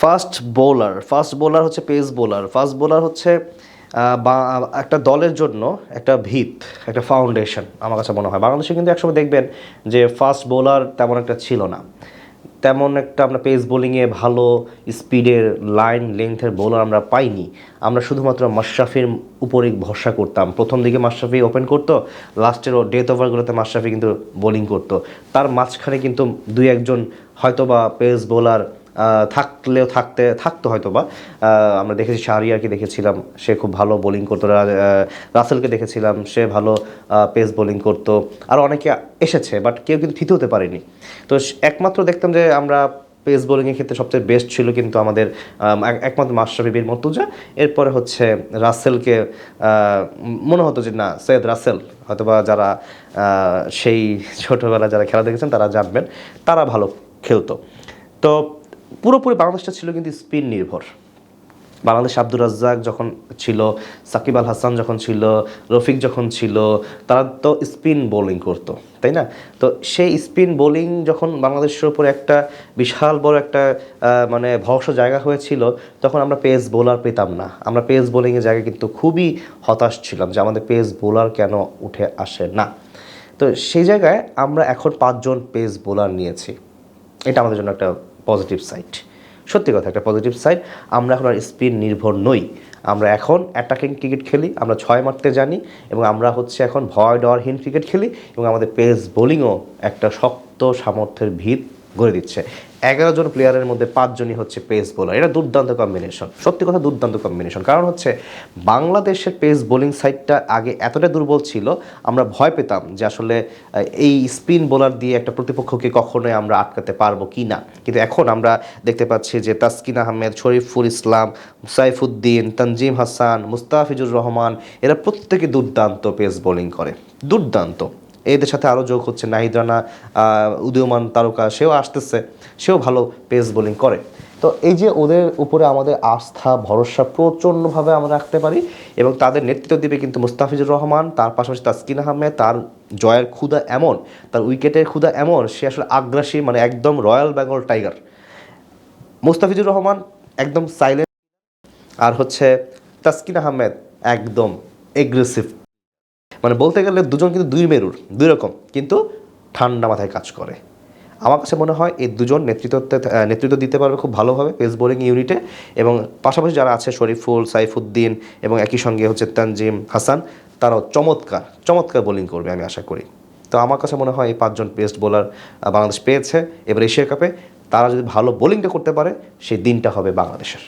Fast bowler fast bowler হচ্ছে pace bowler, fast bowler হচ্ছে বা, একটা দলের জন্য একটা ভিত, একটা ফাউন্ডেশন আমার কাছে মনে হয়। বাংলাদেশে কিন্তু একসময় দেখবেন যে ফাস্ট বোলার তেমন একটা ছিল না। তেমন একটা আমরা পেস বোলিংয়ে ভালো স্পিডের লাইন লেন্থের বোলার আমরা পাইনি। আমরা শুধুমাত্র মাশরাফির উপরেই ভরসা করতাম। প্রথম দিকে মাশরাফি ওপেন করতো লাস্টের ডেথ ওভারগুলোতে মাশরাফি কিন্তু বোলিং করতো। তার মাঝখানে কিন্তু দুই একজন হয়তো বা পেস বোলার থাকলেও থাকতে, থাকতো হয়তো বা। আমরা দেখেছি শাহরিয়ারকে দেখেছিলাম, সে খুব ভালো বোলিং করতো। রাসেলকে দেখেছিলাম, সে ভালো পেস বোলিং করতো। আর অনেকে এসেছে বাট কেউ কিন্তু থিতে হতে পারেনি। তো একমাত্র দেখতাম যে আমরা পেস বোলিংয়ের ক্ষেত্রে সবচেয়ে বেস্ট ছিল কিন্তু আমাদের একমাত্র মাশরাফি বীর মর্তুজা। এরপরে হচ্ছে রাসেলকে মনে হতো যে না, সৈয়দ রাসেল। হয়তোবা যারা সেই ছোটোবেলা যারা খেলা দেখেছেন তারা জানবেন, তারা ভালো খেলতো। তো পুরোপুরি বাংলাদেশটা ছিল কিন্তু স্পিন নির্ভর। বাংলাদেশ আব্দুর রাজ্জাক যখন ছিল, সাকিব আল হাসান যখন ছিল, রফিক যখন ছিল, তারা তো স্পিন বোলিং করতো, তাই না? তো সেই স্পিন বোলিং যখন বাংলাদেশের উপর একটা বিশাল বড় একটা মানে ভরসা জায়গা হয়েছিল, তখন আমরা পেস বোলার পেতাম না। আমরা পেস বোলিংয়ের জায়গায় কিন্তু খুবই হতাশ ছিলাম যে আমাদের পেস বোলার কেন উঠে আসে না। তো সেই জায়গায় আমরা এখন পাঁচজন পেস বোলার নিয়েছি। এটা আমাদের জন্য একটা পজিটিভ সাইড সত্যি কথা, একটা পজিটিভ সাইড আমরা এখন আর স্পিন নির্ভর নই। আমরা এখন অ্যাটাকিং ক্রিকেট খেলি, আমরা ছয় মারতে জানি, এবং আমরা হচ্ছে এখন ভয় ডরহীন ক্রিকেট খেলি, এবং আমাদের পেস বোলিংও একটা শক্ত সামর্থ্যের ভিত গড়ে দিচ্ছে। এগারো জন প্লেয়ারের মধ্যে পাঁচজনই হচ্ছে পেস বোলার এটা দুর্দান্ত কম্বিনেশন সত্যি কথা দুর্দান্ত কম্বিনেশন কারণ হচ্ছে বাংলাদেশের পেস বোলিং সাইডটা আগে এতটা দুর্বল ছিল, আমরা ভয় পেতাম যে আসলে এই স্পিন বোলার দিয়ে একটা প্রতিপক্ষকে কখনোই আমরা আটকাতে পারব কি না কিন্তু এখন আমরা দেখতে পাচ্ছি যে তাসকিন আহমেদ, শরীফুল ইসলাম, সাইফুদ্দিন, তানজিম হাসান, মুস্তাফিজুর রহমান, এরা প্রত্যেকে দুর্দান্ত পেস বোলিং করে। দুর্দান্ত। এদের সাথে আরও যোগ হচ্ছে। নাহিদ রানা উদীয়মান তারকা, সেও আসতেছে। সেও ভালো পেস বোলিং করে। তো এই যে ওদের উপরে আমাদের আস্থা, ভরসা প্রচণ্ডভাবে আমরা রাখতে পারি এবং তাদের নেতৃত্ব দিবে কিন্তু মুস্তাফিজুর রহমান, তার পাশাপাশি তাসকিন আহমেদ, তার জয়ের ক্ষুদা এমন, তার উইকেটের ক্ষুদা এমন, সে আসলে আগ্রাসী মানে একদম রয়্যাল বেঙ্গল টাইগার। মুস্তাফিজুর রহমান একদম সাইলেন্ট আর হচ্ছে তাসকিন আহমেদ একদম এগ্রেসিভ মানে বলতে গেলে দুজন কিন্তু দুই মেরুর, দুই রকম, কিন্তু ঠান্ডা মাথায় কাজ করে। আমার কাছে মনে হয় এই দুজন নেতৃত্ব নেতৃত্ব দিতে পারবে খুব ভালোভাবে পেস বোলিং ইউনিটে এবং পাশাপাশি যারা আছে শরীফুল, সাইফুদ্দিন এবং একই সঙ্গে হচ্ছে তানজিম হাসান, তারাও চমৎকার চমৎকার বোলিং করবে আমি আশা করি। তো আমার কাছে মনে হয় এই পাঁচজন বেস্ট বোলার বাংলাদেশ পেয়েছে। এবার এশিয়া কাপে তারা যদি ভালো বোলিংটা করতে পারে, সেই দিনটা হবে বাংলাদেশের।